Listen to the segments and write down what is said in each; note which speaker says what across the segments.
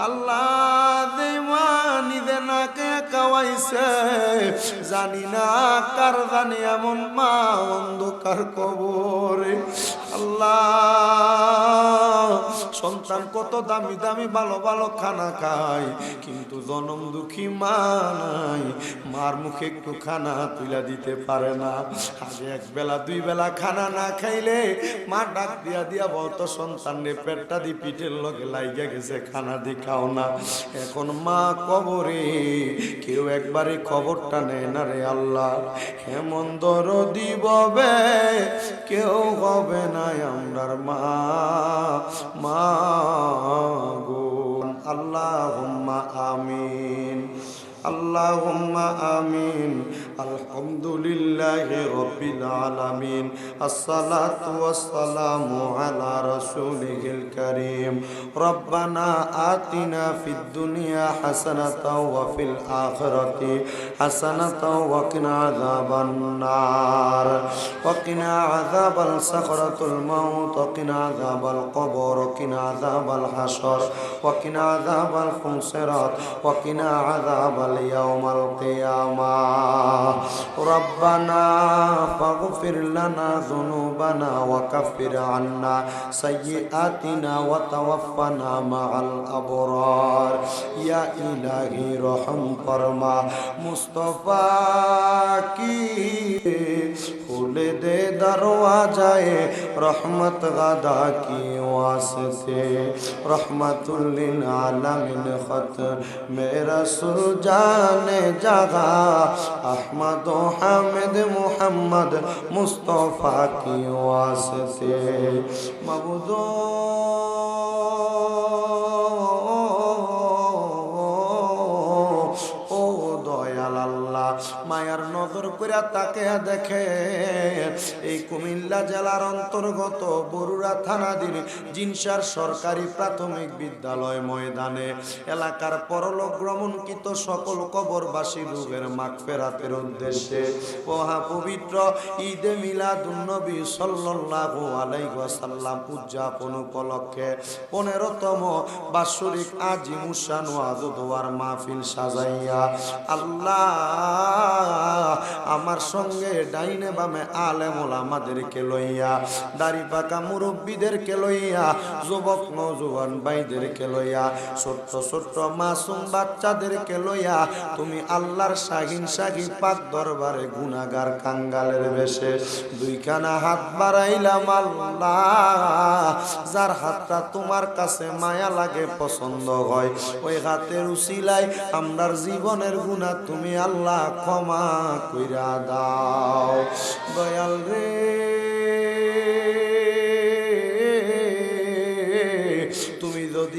Speaker 1: আল্লাহ জানি না কার জানি এমন মা অন্ধকার কবরে। আল্লাহ সন্তান কত দামি দামি, ভালো ভালো খানা খায়, কিন্তু জনম দুঃখী মা নাই। মার মুখে একটু খানা তুলে দিতে পারে না। আগে এক বেলা, দুই বেলা খানা না খাইলে মা ডাক দিয়া দিয়া বলতো, সন্তান রে, পেটটা দি পিঠের লগে লাইগা গেছে, খানা দি খাও না। এখন মা কবরে, কেউ একবারে খবরটা নেয় না রে আল্লাহ। এমন দর দিববে কেউ হবে না আমরার মা মা গো। আল্লাহ আমিন। اللهم آمين الحمد لله رب العالمين الصلاة والسلام على رسوله الكريم ربنا آتنا في الدنيا حسنة وفي الآخرة حسنة وقنا عذاب النار وقنا عذاب السخرة الموت وقنا عذاب القبر وقنا عذاب الحشر وقنا عذاب الخنصرات وقنا عذاب اليوم القيامة. ربنا فاغفر لنا ذنوبنا وكفر عنا سيئاتنا وتوفنا مع الأبرار. يا إلهي رحم فرما. مصطفى খুলে দে দরওয়াজায়ে রহমত গাদা কি ওয়াসতে। রহমতুল্লিল আলামিন খত মেরা সুর জানে জাগা, আহমদ ও হামিদ মুহাম্মদ মুস্তফা কি ওয়াসতে। মাবুদো ও দয়াল আল্লাহ মায়ার নজর করে তাকে দেখে এই কুমিল্লা জেলার অন্তর্গত বরুড়া থানাধীন জিনসার সরকারি প্রাথমিক বিদ্যালয় ময়দানে এলাকার পরলোক ভ্রমণকৃত সকল কবরবাসী রূপের মাগ ফেরাতের উদ্দেশ্যে ওহা পবিত্র ঈদে মিলাদুন্নবী সাল্লাল্লাহু আলাইহি ওয়াসাল্লাম উদযাপন উপলক্ষে পনেরোতম বাৎসরিক আজি মুসান ওয়াজুদওয়ার মাহফিল সাজাইয়া আল্লাহ আমার সঙ্গে ডাইনে বামে আলেমুল আমাদেরকে লইয়া, দাড়ি পাকা মুরব্বীদেরকে লইয়া, যুবক নজুয়ান ভাইদেরকে লইয়া, ছোট্ট ছোট্ট মাসুম বাচ্চাদেরকে লইয়া, তুমি আল্লাহর শাহিন শাহি পাক দরবারে গুনাগার কাঙ্গালের বেশে দুইখানা হাত বাড়াইলাম আল্লাহ, যার হাতটা তোমার কাছে মায়া লাগে, পছন্দ হয়, ওই হাতের উসিলায় আমরার জীবনের গুণা তুমি আল্লাহ ক্ষমা কইরা দাও। দয়াল রে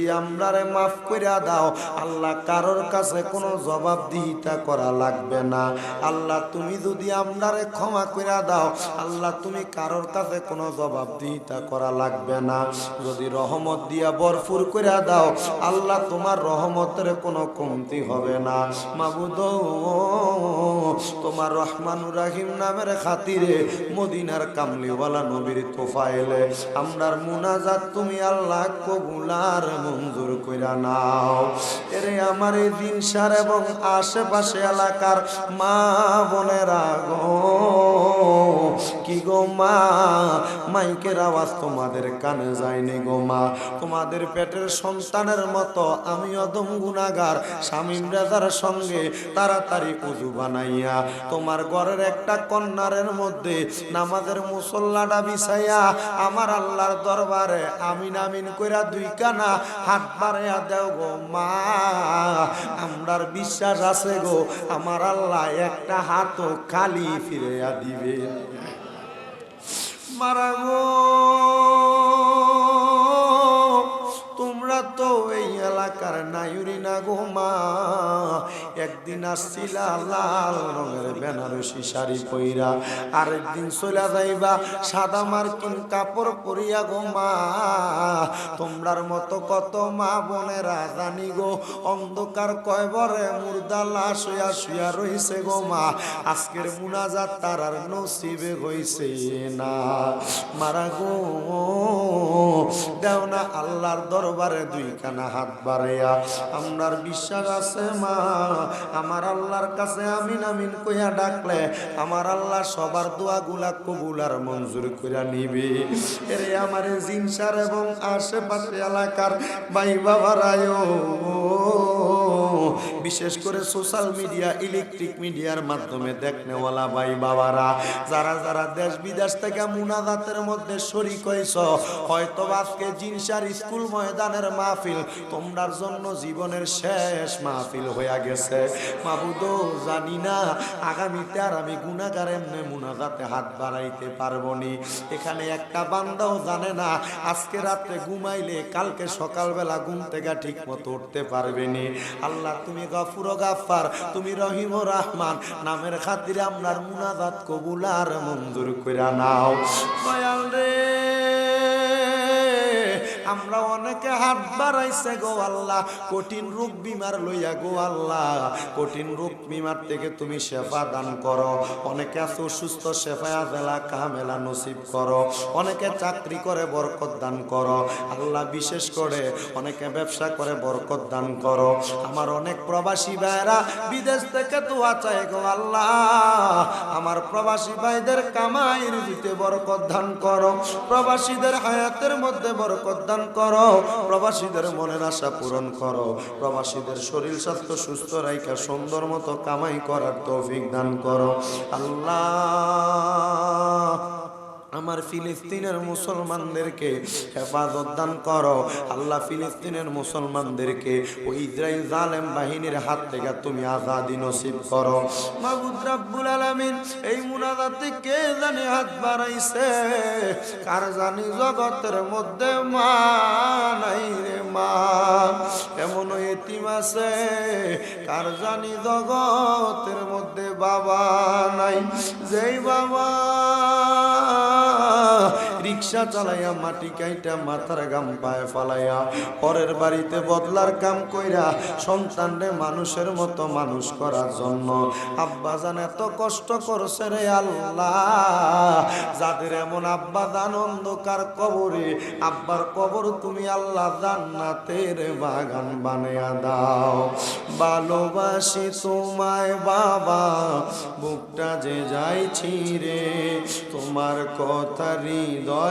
Speaker 1: যদি আমরারে মাফ কইরা দাও, আল্লাহ কারোর কাছে কোনো জবাবদিহিতা করা লাগবে না। আল্লাহ তুমি যদি আমরারে ক্ষমা কইরা দাও, আল্লাহ তুমি কারোর কাছে কোনো জবাবদিহিতা করা লাগবে না। যদি রহমত দিয়া বরফুর কইরা দাও, আল্লাহ তোমার রহমতের কোনো কমতি হবে না। মাবুদ, তোমার রহমানুর রাহিম নামের খাতিরে মদিনার কামলিওয়ালা নবীর তোফাইলে আমরার মুনাজাত তুমি আল্লাহ কবুলার মঞ্জুর কইরা নাও। এরে আমার এই দিন সার এবং আশেপাশে এলাকার মা বোনেরা গো কি গো মা? মাইকের আওয়াজ তোমাদের কানে যায়নি গো মা। তোমাদের পেটের সন্তানের মতো আমি অদম গুনাগার স্বামীম রাজার সঙ্গে তাড়াতাড়ি উজু বানাইয়া, তোমার ঘরের একটা কন্যারের মধ্যে নামাজের মুসল্লাটা বিছাইয়া, আমার আল্লাহর দরবারে আমিন আমিন কইরা দুই কানা হাত বাড়াইয়া দেও গো মা। আমরার বিশ্বাস আছে গো, আমার আল্লাহ একটা হাতও খালি ফিরিয়া দিবে। মারা গো তোমরা তো এলাকার নায়ুরি না গো মা। একদিন আসছিলা লাল রঙের বেনারসি শাড়ি পইরা, আরেকদিন চলে যাইবা সাদা মার্কিন কাপড় পরিয়া গো মা। তোমরার মতো কত মা বোনেরা জানি গো, অন্ধকার কয়বরে মুর্দা লাশ হইয়া শুয়া রইছে গো মা। আজকের মুনাজাত তার আর নসিবে হইছে না। মারা গো দেও না আল্লাহর দরবারে দুই কানা হাত বাড়াইয়া। আপনার বিশ্বাস আছে মা। আমার আল্লাহর কাছে আমিন আমিন কইয়া ডাকলে আমার আল্লাহ সবার দোয়াগুলা কবুল আর মঞ্জুর কইরা নিবে। এরে আমার জিনসার এবং আশেপাশে এলাকার ভাই বাবারায়ও বিশেষ করে সোশ্যাল মিডিয়া, ইলেকট্রিক মিডিয়ার মাধ্যমে দেখনেওয়ালা ভাই বাবারা, যারা যারা দেশ বিদেশ থেকে মুনাজাতের মধ্যে শরিক হয়েছ, হয়তো আজকে জিনসার স্কুল ময়দানের মাহফিল, তোমরার জন্য জীবনের শেষ মাহফিল হইয়া গেছে। মাবুদ জানি না, আগামীতে আর আমি গুণাগার এমনি মুনাজাতে হাত বাড়াইতে পারব নি। এখানে একটা বান্দাও জানে না, আজকে রাত্রে ঘুমাইলে কালকে সকালবেলা ঘুম থেকে ঠিক মতো উঠতে পারবে নি আল্লাহ, তুমি গফুর গাফার তুমি রহিম রহমান। নামের খাতিরে আপনার মুনাজাত কবুল আর মঞ্জুর করে নাও। দয়াল রে। আমরা অনেকে হাত বাড়াইছে গো আল্লাহ, কঠিন রোগ বিমার লইয়া গো আল্লাহ, কঠিন রোগ বিমার থেকে তুমি সেবা দান করো। অনেকে আছে অসুস্থ সেফায়া জেলা কামেলা নসিব করো। অনেকে চাকরি করে, বরকত দান করো। আল্লাহ বিশেষ করে অনেকে ব্যবসা করে, বরকত দান করো। আমার অনেক প্রবাসী ভাইরা বিদেশ থেকে দোয়া চায় গো আল্লাহ, আমার প্রবাসী ভাইদের কামাইয়ের দিতে বরকত দান করো। প্রবাসীদের হায়াতের মধ্যে বরকত দান করো। প্রবাসীদের মনের আশা পূরণ করো। প্রবাসীদের শরীর স্বাস্থ্য সুস্থ রাইকা সুন্দর মতো কামাই করার তৌফিক দান করো। আল্লাহ আমার ফিলিস্তিনের মুসলমানদেরকে হেফাজত দান করো। আল্লাহ ফিলিস্তিনের মুসলমানদেরকে ওই ইসরায়েল জালেম বাহিনীর হাত থেকে তুমি আজাদি নসিব করো। মাহবুদ রাব্বুল আলামিন, এই মুনাজাতে কে জানি হাত বাড়াইছে? কার জানি জগতের মধ্যে মা নাই রে মা? এমন এতিম আছে। কার জানি জগতের মধ্যে বাবা নাই? যেই বাবা রিক্সা চালাইয়া মাটি কাইটা মাথার গাম পায়ে ফালাইয়া, পরের বাড়িতে বদলার কাম কইরা সন্তানরে মানুষের মতো মানুষ করার জন্য। আব্বা জান এত কষ্ট করছে রে আল্লাহ, যাদের এমন আব্বা জান অন্ধকার কবরে, আব্বার কবর তুমি আল্লাহ জান্নাতের বাগান বানিয়া দাও। ভালোবাসি তোমায় বাবা, বুকটা যে যাইছি রে, তোমার কথা হৃদয়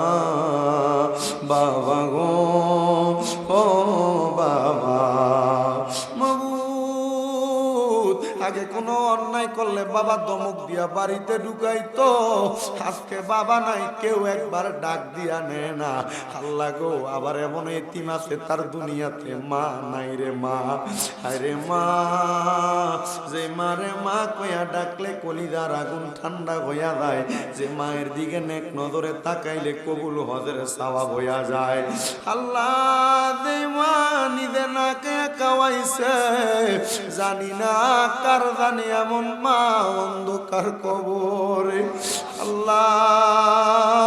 Speaker 1: কোনো অন্যায় করলে বাবা দমক দিয়া বাড়িতে ঢুকাইতো। আজকে বাবা নাই, কেউ একবার ডাক দিয়া নেয় না। আল্লাহ গো, আবার এমন এতিম আছে, তার দুনিয়াতে মা নাই রে মা। আরে মা, যে মারে মা কইয়া ডাকলে কলিদার আগুন ঠান্ডা হইয়া যায়। যে মায়ের দিকে নেক নজরে তাকাইলে কবুল হজের সাওয়া হইয়া যায়। আল্লাহ দে মা নিদে নাকে কাওয়াইছে জানি না কার জানি এমন মা অন্ধকার কবরে। আল্লাহ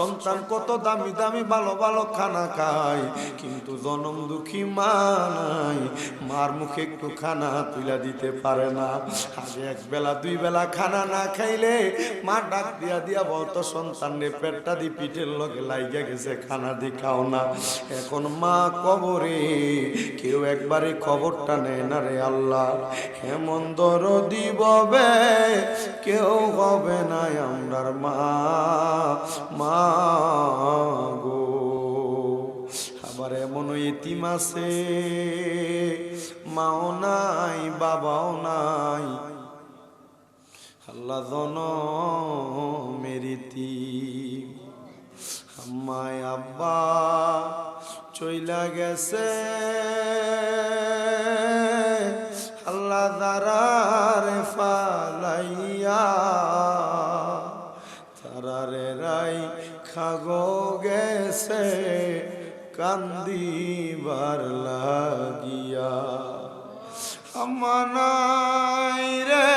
Speaker 1: সন্তান কত দামি দামি, ভালো ভালো খানা খায়, কিন্তু জনম দুঃখী মা নাই। মার মুখে একটু খানা তুলা দিতে পারে না। আগে এক বেলা, দুই বেলা খানা না খাইলে মা ডাক দিয়া দিয়া বলতো, সন্তান রে, পেটটা দি পিঠের লগে লাইগা গেছে, খানা দি খাও না। এখন মা কবরে, কেউ একবারে খবরটা নেয় না রে আল্লাহ। হেমন দর দিববে কেউ হবে না আমরার মা। মা গো। আবার এমন ইতিম আছে, মাও নাই, বাবাও নাই। আল্লাহ জন মেরিতি আম্মায় আব্বা চইলা গেছে, আল্লাহ দারার খাগো গেছে কান্দিবার লাগিয়া। আমানাই রে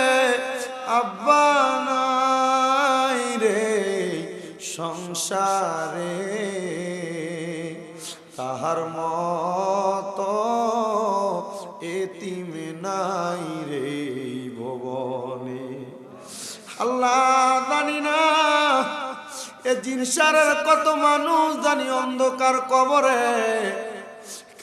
Speaker 1: আব্বানাই রে সংসারে এ জিনসারের কত মানুষ জানি অন্ধকার কবরে।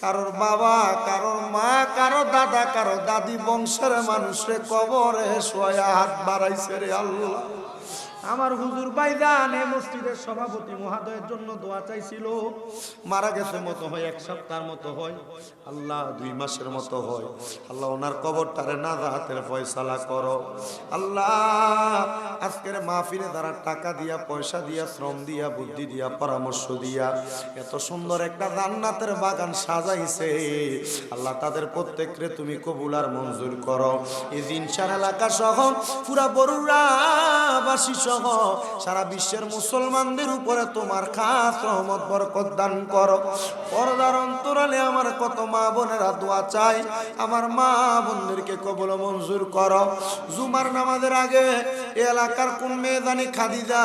Speaker 1: কারোর বাবা, কারোর মা কারও দাদা কারও দাদি বংশের মানুষে কবরে সয়া হাত বাড়াইছে রে আল্লাহ। আমার হুজুর বাইদান মসজিদের সভাপতি মহাদয়ের জন্য দোয়া চাইছিল। মারা গেছে মতো হয়, এক সপ্তাহের মতো হয়। আল্লাহ দুই মাসের মতো হয়। আল্লাহ ওনার কবরটারে না হাতের ফয়সালা করো। আল্লাহ, আজকের মাহফিলে তারা টাকা দিয়া, পয়সা দিয়া, শ্রম দিয়া, বুদ্ধি দিয়া, পরামর্শ দিয়া এত সুন্দর একটা জান্নাতের বাগান সাজাইছে, আল্লাহ তাদের প্রত্যেকরে তুমি কবুল আর মঞ্জুর করো। এই দিনসার এলাকা সহ পুরা বরুড়াবাসী সহ সারা বিশ্বের মুসলমানদের উপরে তোমার খাস রহমত, বরকত দান করো। পর্দার অন্তরালে আমার কত মা বোনেরা দোয়া চাই আমার মা বোনদেরকে কবল মঞ্জুর করো। জুমার নামাজের আগে এলাকার কোন মেয়ে জানি খাদিজা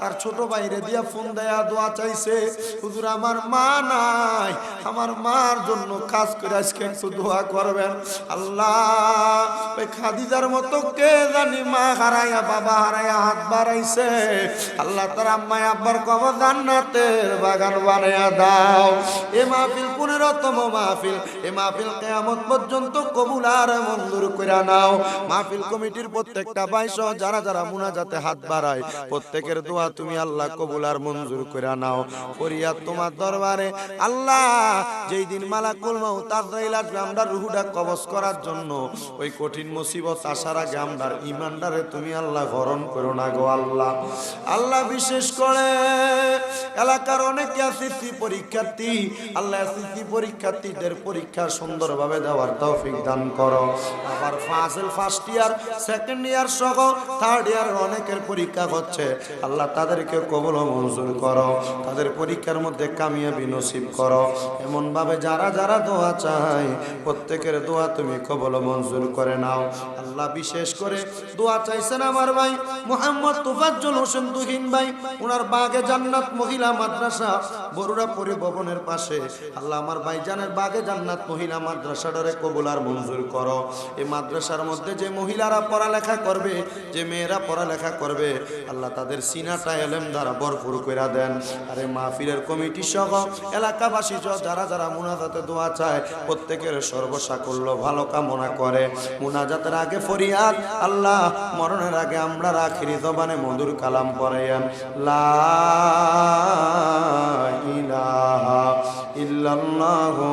Speaker 1: তার ছোট বাইরে দিয়া ফোন দেয়া দোয়া চাইছে, হুজুর, আমার মা নাই, আমার মার জন্য কাজ করে আজকে একটু দোয়া করবেন। আল্লাহ, ওই খাদিজার মতো কে জানি মা হারাইয়া বাবা হারাইয়া হাত বাড়াইছে। আল্লাহ তার আম্মাই আব্বার কবর জান্নাতের বাগান বানাইয়া দাও। এ মাহফিল পনেরোতম মাহফিল, এ মাহফিল কেয়ামত পর্যন্ত কবুল আর মঞ্জুর করে নাও। মাহফিল কমিটির প্রত্যেকটা বাইশ যারা যারা মুনাজাতে হাত বাড়ায়, প্রত্যেকের দোয়া তুমি আল্লাহ কবুল আর মঞ্জুর করে নাও। ফরিয়াদ তোমার দরবারে আল্লাহ যেই দিন মালাকুল মাউত আজরাইল আসবে আমরা রুহুটা কবজ করার জন্য, ওই কঠিন মুসিবত আসার আগে আমরা ইমানদারে তুমি আল্লাহ গরণ করো না গো আল্লাহ। আল্লাহ বিশেষ করে এলাকার অনেক এসএসসি পরীক্ষার্থী, আল্লাহ এসএসসি পরীক্ষার্থীদের পরীক্ষা সুন্দরভাবে দেওয়ার তৌফিক দান করো। আবার ফাজল ফার্স্ট ইয়ার সেকেন্ড ইয়ার সহ থার্ড ইয়ার অনেকের পরীক্ষা হচ্ছে। আল্লাহ তাদেরকে কবল মঞ্জুর করো। তাদের পরীক্ষার মধ্যে কামিয়াবি নসিব করো। এমনভাবে যারা যারা দোয়া চায়, প্রত্যেকের দোয়া তুমি কবল মঞ্জুর করে নাও। আল্লাহ বিশেষ করে দোয়া চাইছেন আমার ভাই মোহাম্মদ তুফাজ্জল হোসেন তুহিন ভাই। ওনার বাগে জান্নাত মহিলা মাদ্রাসা বরুড়া পরিভবনের পাশে। আল্লাহ আমার ভাইজানের বাগে জান্নাত মহিলা মাদ্রাসাটারে কবুল আর মঞ্জুর করো। এই মাদ্রাসার মধ্যে যে মহিলারা পড়ালেখা করবে, যে মেয়েরা পড়ালেখা করবে, আল্লাহ তাদের সিনাটা এলেম দ্বারা ভরপুর দেন। আরে মাহফিলের কমিটি সহ এলাকাবাসী যারা যারা মুনাজাতে দোয়া চায়, প্রত্যেকের সর্বসাকুল্য ভালো কামনা করে। মুনাজাতের আগে ফরিয়াদ, আল্লাহ মরণের আগে আমরা রাখিরি জবানে মধুর কালাম পড়াইয়ান লা ইলাহা ইল্লাল্লাহু